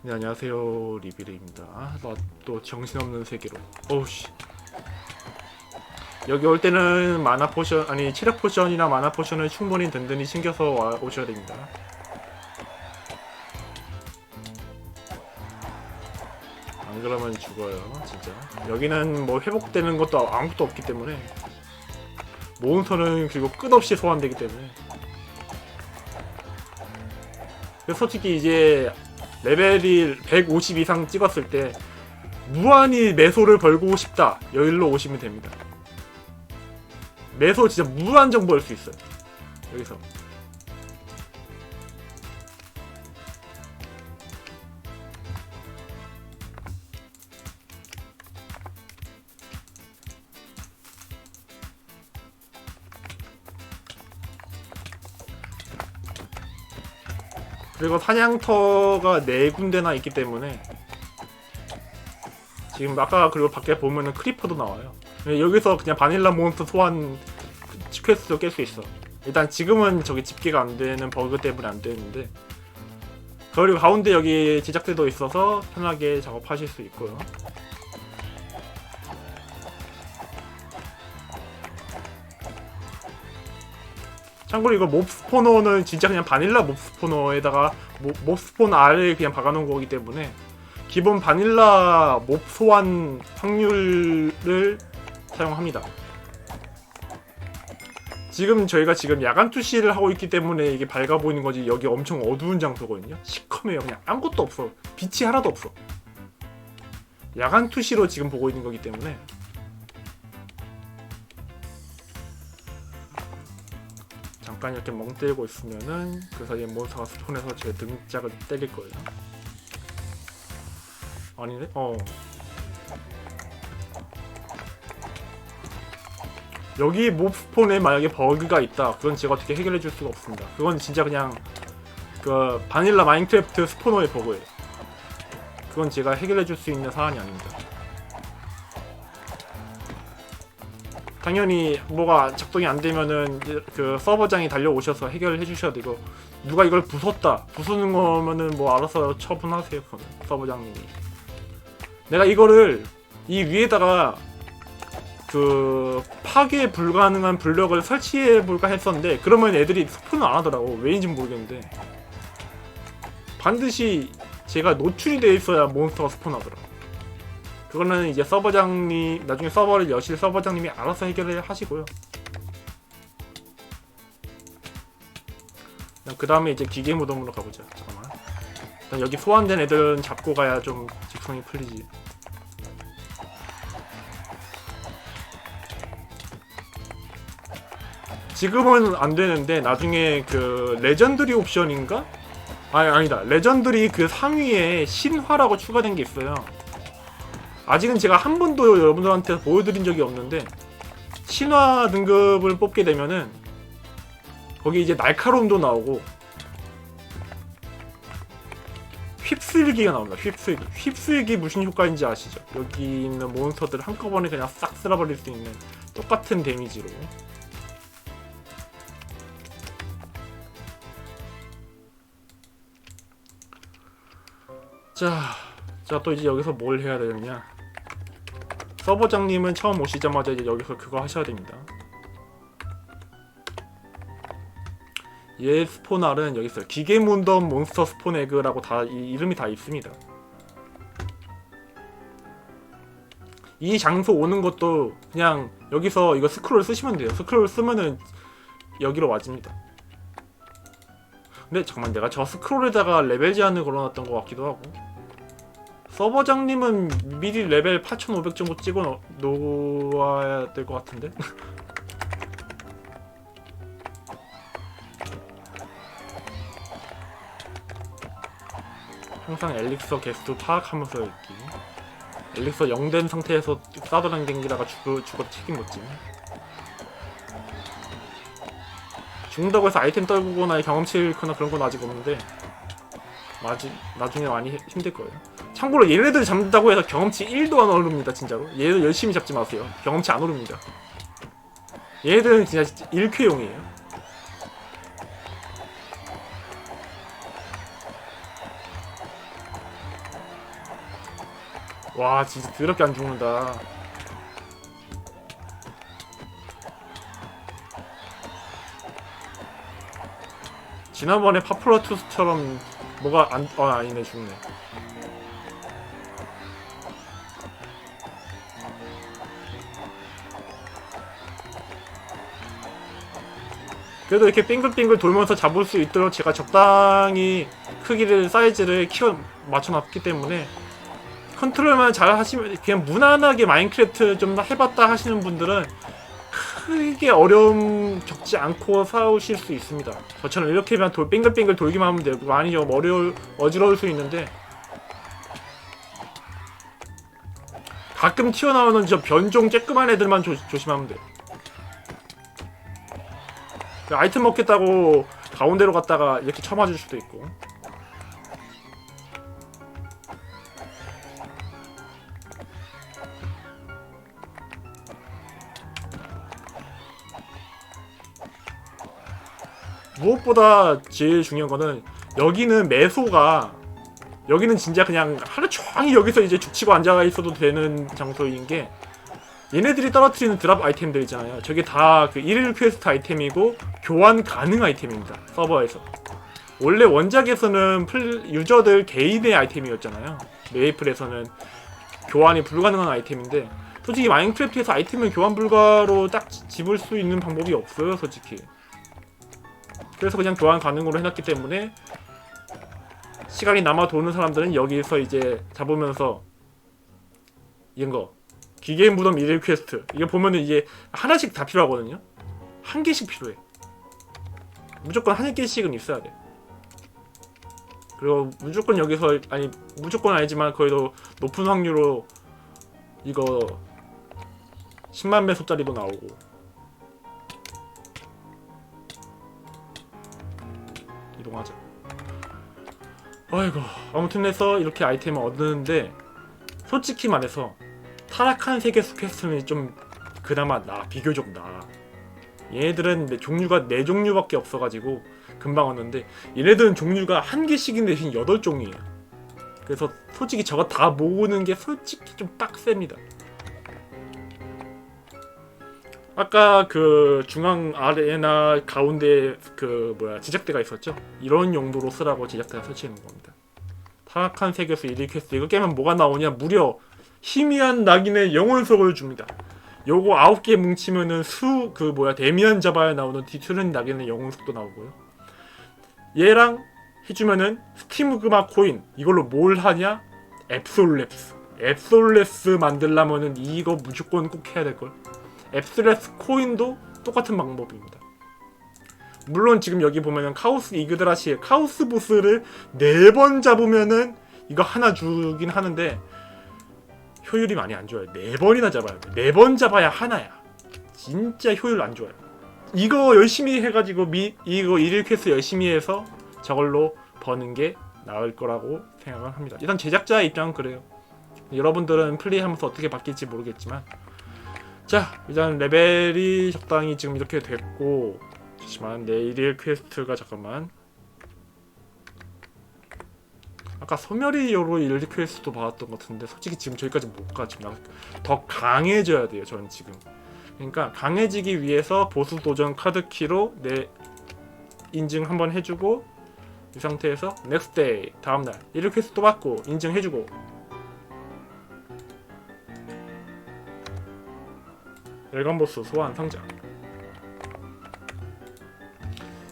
네 안녕하세요. 리비르입니다. 아, 나또 정신없는 세계로. 어우씨. 여기 올 때는 마나 포션 아니 체력 포션이나 마나 포션을 충분히 든든히 챙겨서 와, 오셔야 됩니다. 안 그러면 죽어요 진짜. 여기는 뭐 회복되는 것도 아무것도 없기 때문에. 몬스터는 그리고 끝없이 소환되기 때문에. 솔직히 이제 레벨이 150 이상 찍었을 때 무한히 매소를 벌고 싶다. 여기로 오시면 됩니다. 매소 진짜 무한정 벌 수 있어요. 여기서 그리고 사냥터가 네 군데나 있기 때문에 지금 아까 그리고 밖에 보면은 크리퍼도 나와요. 여기서 그냥 바닐라 몬스터 소환 퀘스트도 깰 수 있어. 일단 지금은 저기 집계가 안 되는 버그 때문에 안 되는데 그리고 가운데 여기 제작대도 있어서 편하게 작업하실 수 있고요. 참고로 이거 몹 스포너는 진짜 그냥 바닐라 몹 스포너에다가 몹, 몹 스포너 R을 그냥 박아놓은 거기 때문에 기본 바닐라 몹 소환 확률을 사용합니다. 지금 저희가 지금 야간 투시를 하고 있기 때문에 이게 밝아 보이는 거지 여기 엄청 어두운 장소거든요. 시커매요. 그냥 아무것도 없어. 빛이 하나도 없어. 야간 투시로 지금 보고 있는 거기 때문에 잠깐 이렇게 멍 때리고 있으면은 그 사이에 몬스터가 스폰해서 제 등짝을 때릴 거예요. 아니네? 어. 여기 몹 스폰에 만약에 버그가 있다. 그건 제가 어떻게 해결해 줄 수가 없습니다. 그건 진짜 그냥 그 바닐라 마인크래프트 스포너의 버그예요. 그건 제가 해결해 줄 수 있는 사안이 아닙니다. 당연히 뭐가 작동이 안 되면은 그 서버장이 달려오셔서 해결해 주셔야 되고 누가 이걸 부쉈다 부수는 거면은 뭐 알아서 처분하세요 그거는 서버장님이. 내가 이거를 이 위에다가 그 파괴 불가능한 블럭을 설치해 볼까 했었는데 그러면 애들이 스폰을 안 하더라고. 왜인지 모르겠는데. 반드시 제가 노출이 돼 있어야 몬스터가 스폰하더라고 그거는 이제 서버장님 나중에 서버를 여실 서버장님이 알아서 해결을 하시고요. 그 다음에 이제 기계 무덤으로 가보자. 잠깐만. 일단 여기 소환된 애들은 잡고 가야 좀 직성이 풀리지. 지금은 안 되는데 나중에 그 레전드리 옵션인가? 아니 아니다. 레전드리 그 상위에 신화라고 추가된 게 있어요. 아직은 제가 한 번도 여러분들한테 보여드린 적이 없는데 신화 등급을 뽑게 되면은 거기 이제 날카로움도 나오고 휩쓸기가 나옵니다. 휩쓸기. 휩쓸기 무슨 효과인지 아시죠? 여기 있는 몬스터들 한꺼번에 그냥 싹 쓸어버릴 수 있는 똑같은 데미지로 자, 자 또 이제 여기서 뭘 해야 되느냐? 서버장님은 처음 오시자마자 이제 여기서 그거 하셔야 됩니다. 얘 스폰알은 여기 있어요. 기계 문덤 몬스터 스폰 에그라고 다 이, 이름이 다 있습니다. 이 장소 오는 것도 그냥 여기서 이거 스크롤 쓰시면 돼요. 스크롤 쓰면은 여기로 와집니다. 근데 잠깐만 내가 저 스크롤에다가 레벨 제한을 걸어놨던 것 같기도 하고 서버장님은 미리 레벨 8500 정도 찍어 놓- 놓아야 될 것 같은데? 항상 엘릭서 개수 파악하면서 읽기. 엘릭서 0된 상태에서 싸돌아다댕기다가 죽어, 죽어 책임 묻지. 죽는다고 해서 아이템 떨구거나 경험치 잃거나 그런 건 아직 없는데 마지, 나중에 많이 힘- 힘들 거예요 참고로 얘네들 잡는다고 해서 경험치 1도 안 오릅니다 진짜로. 얘들 열심히 잡지 마세요. 경험치 안 오릅니다. 얘네들은 진짜 1쾌용이에요. 와 진짜 더럽게 안 죽는다. 지난번에 파플라투스처럼 뭐가 안.. 어 아니네 죽네 그래도 이렇게 빙글빙글 돌면서 잡을 수 있도록 제가 적당히 크기를 사이즈를 키워 맞춰놨기 때문에 컨트롤만 잘 하시면 그냥 무난하게 마인크래프트 좀 해봤다 하시는 분들은 크게 어려움 적지 않고 싸우실 수 있습니다. 저처럼 이렇게만 돌 빙글빙글 돌기만 하면 되고 많이 좀 어려울 어지러울 수 있는데 가끔 튀어나오는 저 변종 쬐끄만 애들만 조, 조심하면 돼요. 그 아이템 먹겠다고 가운데로 갔다가 이렇게 쳐맞을 수도 있고. 무엇보다 제일 중요한 거는 여기는 매소가 여기는 진짜 그냥 하루 종일 여기서 이제 죽치고 앉아 있어도 되는 장소인 게 얘네들이 떨어뜨리는 드랍 아이템들 있잖아요. 저게 다그 일일 퀘스트 아이템이고 교환 가능 아이템입니다. 서버에서. 원래 원작에서는 플, 유저들 개인의 아이템이었잖아요. 메이플에서는 교환이 불가능한 아이템인데 솔직히 마인크래프트에서 아이템을 교환 불가로 딱 지- 집을 수 있는 방법이 없어요, 솔직히. 그래서 그냥 교환 가능으로 해놨기 때문에 시간이 남아 도는 사람들은 여기서 이제 잡으면서 이런 거 기계 무덤 일일 퀘스트. 이거 보면은 이게 하나씩 다 필요하거든요. 한 개씩 필요해. 무조건 한 개씩은 있어야 돼. 그리고 무조건 여기서 아니 무조건 아니지만 거의도 높은 확률로 이거 10만 배속짜리도 나오고. 이동하자. 아이고 아무튼 해서 이렇게 아이템을 얻는데 솔직히 말해서 타락한 세계 퀘스트는 좀 그나마 나 비교적 나. 얘네들은 내- 종류가 네 종류밖에 없어가지고 금방 얻는데 얘네들은 종류가 한 개씩인 대신 여덟 종이에요. 그래서 솔직히 저거 다 모으는 게 솔직히 좀 빡셉니다. 아까 그 중앙 아래나 가운데 그 뭐야 제작대가 있었죠? 이런 용도로 쓰라고 제작대가 설치해 놓은 겁니다. 타락한 세계에서 1위 퀘스트 이거 깨면 뭐가 나오냐? 무려 희미한 낙인의 영혼석을 줍니다. 요거 아홉 개 뭉치면은 수 그 뭐야 데미안 잡아야 나오는 뒤틀린 낙인의 영혼석도 나오고요. 얘랑 해주면은 스티무그마 코인 이걸로 뭘 하냐? 앱솔랩스 앱솔랩스 만들려면은 이거 무조건 꼭 해야 될 걸. 앱솔랩스 코인도 똑같은 방법입니다. 물론 지금 여기 보면은 카오스 이그드라시 카오스 보스를 네 번 잡으면은 이거 하나 주긴 하는데 효율이 많이 안 좋아요. 네 번이나 잡아야 돼. 네 번 잡아야 하나야. 진짜 효율 안 좋아요. 이거 열심히 해가지고 미, 이거 일일 퀘스트 열심히 해서 저걸로 버는 게 나을 거라고 생각을 합니다. 일단 제작자 입장은 그래요. 여러분들은 플레이하면서 어떻게 바뀔지 모르겠지만 자 일단 레벨이 적당히 지금 이렇게 됐고 잠시만 내 일 일 퀘스트가 잠깐만 아까 소멸이요로 일일 퀘스트도 받았던 것 같은데 솔직히 지금 저기까지 못 가. 지금 나더 강해져야 돼요. 저는 지금. 그러니까 강해지기 위해서 보스 도전 카드 키로 내 인증 한번 해주고 이 상태에서 넥스트 데이 다음날 일일 퀘스트 또 받고 인증해주고 열간 보스 소환 상자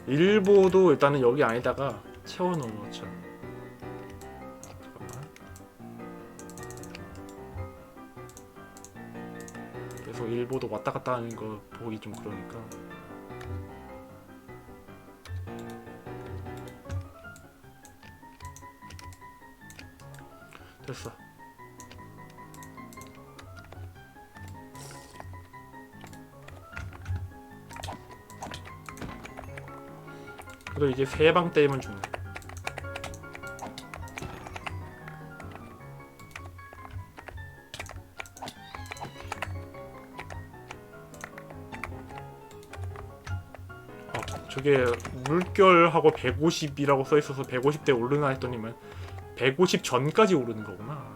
일보도 일단은 여기 안에다가 채워 넣어놓죠. 일보도 왔다 갔다 하는 거 보기 좀 그러니까. 됐어. 그래도 이제 세 방 때리면 죽네. 저게 물결하고 150이라고 써있어서 150대 오르나 했더니만 150 뭐 전까지 오르는 거구나.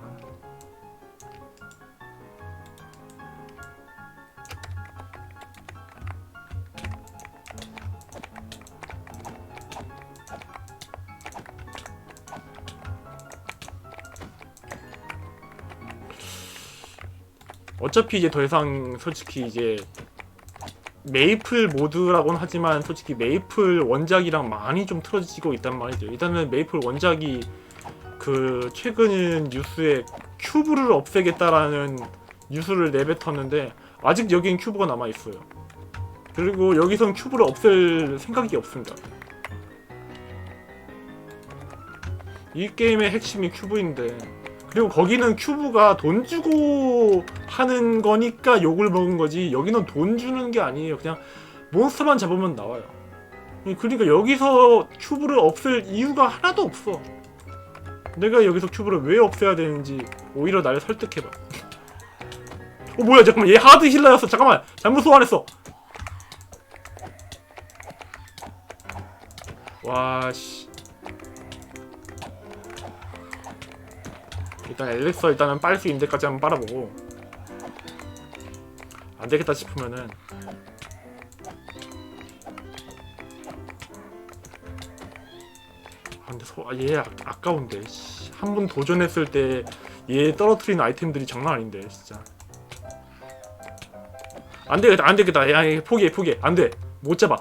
어차피 이제 더 이상 솔직히 이제 메이플 모드라고는 하지만 솔직히 메이플 원작이랑 많이 좀 틀어지고 있단 말이죠. 일단은 메이플 원작이 그 최근 뉴스에 큐브를 없애겠다라는 뉴스를 내뱉었는데 아직 여기엔 큐브가 남아 있어요. 그리고 여기선 큐브를 없앨 생각이 없습니다. 이 게임의 핵심이 큐브인데 그리고 거기는 큐브가 돈 주고 하는 거니까 욕을 먹은 거지. 여기는 돈 주는 게 아니에요. 그냥 몬스터만 잡으면 나와요. 그러니까 여기서 큐브를 없앨 이유가 하나도 없어. 내가 여기서 큐브를 왜 없애야 되는지 오히려 나를 설득해봐. 어 뭐야 잠깐만. 얘 하드 힐러였어. 잠깐만. 잘못 소환했어. 와씨 일단 엘릭서 일단은 빨 수 있는 데까지 한번 빨아보고. 안 되겠다 싶으면은. 아 근데 소, 아, 얘 아, 아까운데. 한 번 도전했을 때 얘 떨어뜨리는 아이템들이 장난 아닌데 진짜. 안 되겠다 안 되겠다. 야얘 포기해 포기해. 안돼. 못 잡아.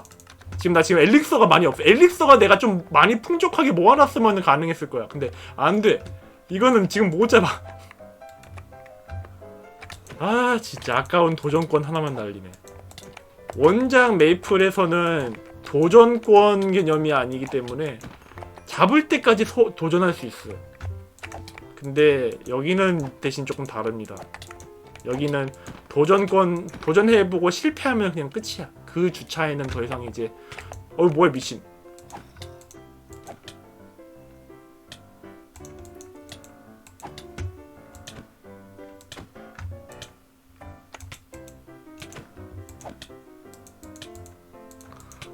지금 나 지금 엘릭서가 많이 없어 엘릭서가 내가 좀 많이 풍족하게 모아놨으면 가능했을 거야. 근데 안돼 이거는 지금 못 잡아. 아 진짜 아까운 도전권 하나만 날리네. 원작 메이플에서는 도전권 개념이 아니기 때문에 잡을 때까지 소- 도전할 수 있어요. 근데 여기는 대신 조금 다릅니다. 여기는 도전권 도전해보고 실패하면 그냥 끝이야. 그 주차에는 더 이상 이제 어 뭐야 미친.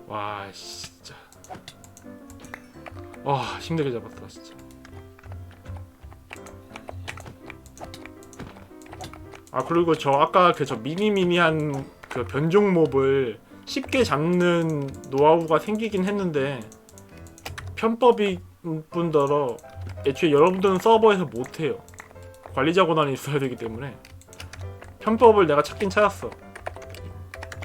와 진짜. 와 힘들게 잡았다 진짜. 아 그리고 저 아까 그 저 미니미니한 그 변종 몹을 쉽게 잡는 노하우가 생기긴 했는데 편법이 뿐더러 애초에 여러분들은 서버에서 못해요. 관리자 권한이 있어야 되기 때문에 편법을 내가 찾긴 찾았어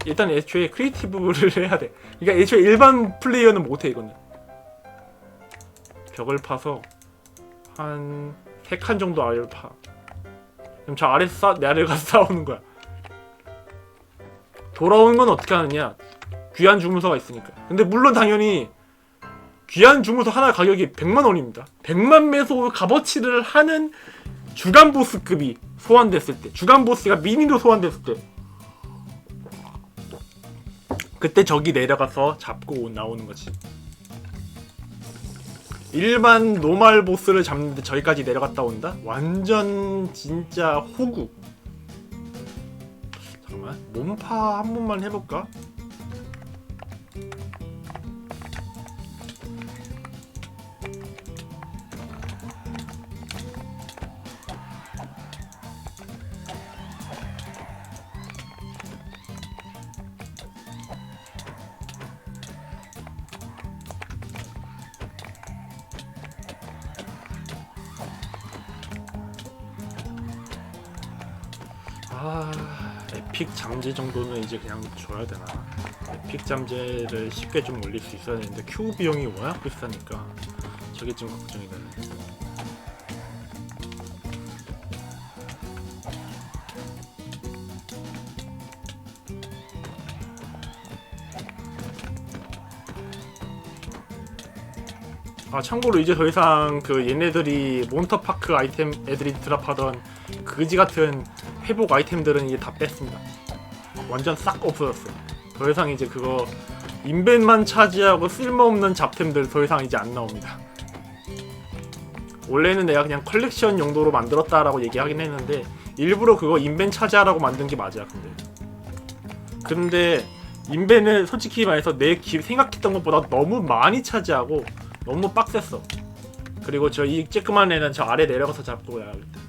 일단 애초에 크리에이티브를 해야 돼. 그러니까 애초에 일반 플레이어는 못해 이거는. 벽을 파서 한 세 칸 정도 아래를 파. 그럼 저 아래 싸, 내 아래가 싸우는 거야. 돌아오는 건 어떻게 하느냐? 귀한 주문서가 있으니까. 근데 물론 당연히 귀한 주문서 하나 가격이 100만 원입니다. 100만 매소 값어치를 하는 주간 보스급이 소환됐을 때, 주간 보스가 미니로 소환됐을 때 그때 저기 내려가서 잡고 나오는 거지. 일반 노말 보스를 잡는데 저기까지 내려갔다 온다? 완전 진짜 호구. 잠깐만 몸파 한 번만 해볼까? 픽 잠재 정도는 이제 그냥 줘야 되나? 에픽 잠재를 쉽게 좀 올릴 수 있어야 되는데 큐 비용이 워낙 비싸니까 저게 좀 걱정이 되네. 아 참고로 이제 더 이상 그 얘네들이 몬터파크 아이템 애들이 드랍하던 그지 같은 회복 아이템들은 이제 다 뺐습니다. 완전 싹 없어졌어요. 더 이상 이제 그거 인벤만 차지하고 쓸모없는 잡템들 더 이상 이제 안 나옵니다. 원래는 내가 그냥 컬렉션 용도로 만들었다라고 얘기하긴 했는데 일부러 그거 인벤 차지하라고 만든 게 맞아 근데 근데 인벤을 솔직히 말해서 내 기- 생각했던 것보다 너무 많이 차지하고 너무 빡셌어 그리고 저 이 쬐끄만 애는 저 아래 내려가서 잡고 야겠다